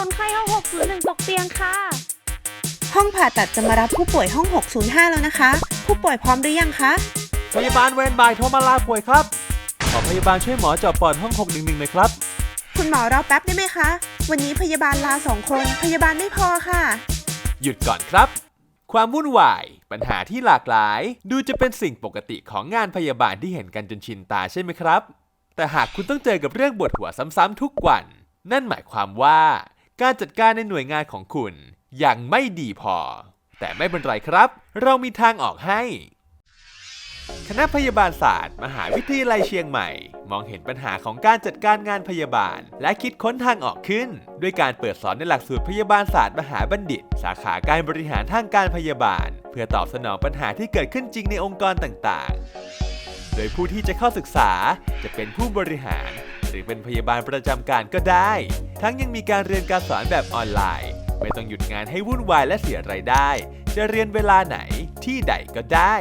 คนไข้ห้อง 601 ตกเตียงค่ะ ห้องผ่าตัดจะมารับผู้ป่วยห้อง 605 แล้วนะคะ ผู้ป่วยพร้อมหรือยังคะ พยาบาลเวรบ่ายโทรมาลาป่วยครับ ขอพยาบาลช่วยหมอเจาะปอดห้อง 611หน่อยครับ คุณหมอรอแป๊บได้ไหมคะ วันนี้พยาบาลลาสองคน พยาบาลไม่พอค่ะ หยุดก่อนครับ ความวุ่นวาย ปัญหาที่หลากหลาย ดูจะเป็นสิ่งปกติของงานพยาบาลที่เห็นกันจนชินตาใช่ไหมครับ แต่หากคุณต้องเจอกับเรื่องปวดหัวซ้ำๆทุกวัน นั่นหมายความว่า การจัดการในหน่วยงานของคุณยังไม่ดีพอ แต่ไม่เป็นไรครับ เรามีทางออกให้ คณะพยาบาลศาสตร์ มหาวิทยาลัยเชียงใหม่ มองเห็นปัญหาของการจัดการงานพยาบาล และคิดค้นทางออกขึ้น ด้วยการเปิดสอนในหลักสูตรพยาบาลศาสตร์มหาบัณฑิต สาขาการบริหารทางการพยาบาล เพื่อตอบสนองปัญหาที่เกิดขึ้นจริงในองค์กรต่างๆ โดยผู้ที่จะเข้าศึกษาจะเป็นผู้บริหาร หรือเป็นพยาบาลประจำการก็ได้ ทั้งยังมีการเรียนการสอนแบบออนไลน์ ไม่ต้องหยุดงานให้วุ่นวายและเสียรายได้ จะเรียนเวลาไหนที่ใดก็ได้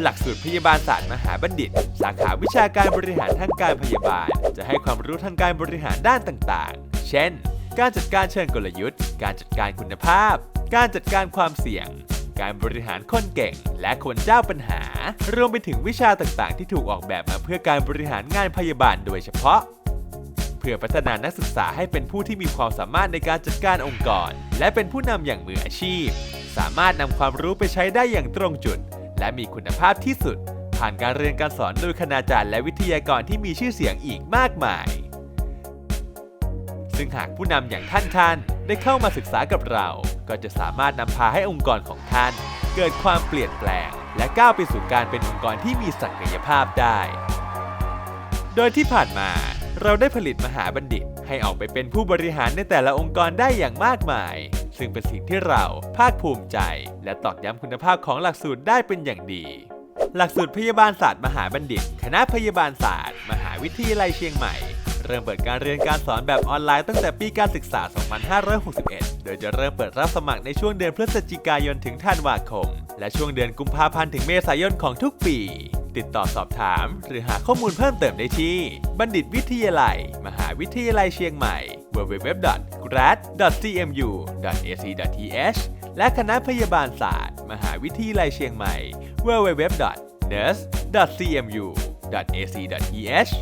หลักสูตรพยาบาลศาสตร์มหาบัณฑิต สาขาวิชาการบริหารทางการพยาบาล จะให้ความรู้ทางการบริหารด้านต่างๆ เช่น การจัดการเชิงกลยุทธ์ การจัดการคุณภาพ การจัดการความเสี่ยงการบริหารคนเก่งและคนเจ้าปัญหา รวมไปถึงวิชาต่างๆ ที่ถูกออกแบบมาเพื่อการบริหารงานพยาบาลโดยเฉพาะ เพื่อพัฒนานักศึกษาให้เป็นผู้ที่มีความสามารถในการจัดการองค์กร และเป็นผู้นำอย่างมืออาชีพ สามารถนำความรู้ไปใช้ได้อย่างตรงจุด และมีคุณภาพที่สุด ผ่านการเรียนการสอนโดยคณาจารย์และวิทยากรที่มีชื่อเสียงอีกมากมาย ซึ่งหากผู้นำอย่างท่านท่านได้เข้ามาศึกษากับเรา ก็จะสามารถนำพาให้องค์กรของท่าน เกิดความเปลี่ยนแปลง และก้าวไปสู่การเป็นองค์กรที่มีศักยภาพได้ โดยที่ผ่านมา เราได้ผลิตมหาบัณฑิต ให้ออกไปเป็นผู้บริหารในแต่ละองค์กรได้อย่างมากมาย ซึ่งเป็นสิ่งที่เราภาคภูมิใจ และตอกย้ำคุณภาพของหลักสูตรได้เป็นอย่างดี หลักสูตรพยาบาลศาสตร์มหาบัณฑิต คณะพยาบาลศาสตร์ มหาวิทยาลัยเชียงใหม่เริ่มเปิดการเรียนการสอนแบบออนไลน์ตั้งแต่ปีการศึกษา 2561 โดยจะเริ่มเปิดรับสมัครในช่วงเดือนพฤศจิกายนถึงธันวาคม และช่วงเดือนกุมภาพันธ์ถึงเมษายนของทุกปี ติดต่อสอบถาม หรือหาข้อมูลเพิ่มเติมได้ที่ บัณฑิตวิทยาลัย มหาวิทยาลัยเชียงใหม่ www.grad.cmu.ac.th และคณะพยาบาลศาสตร์ มหาวิทยาลัยเชียงใหม่ www.nurse.cmu.ac.th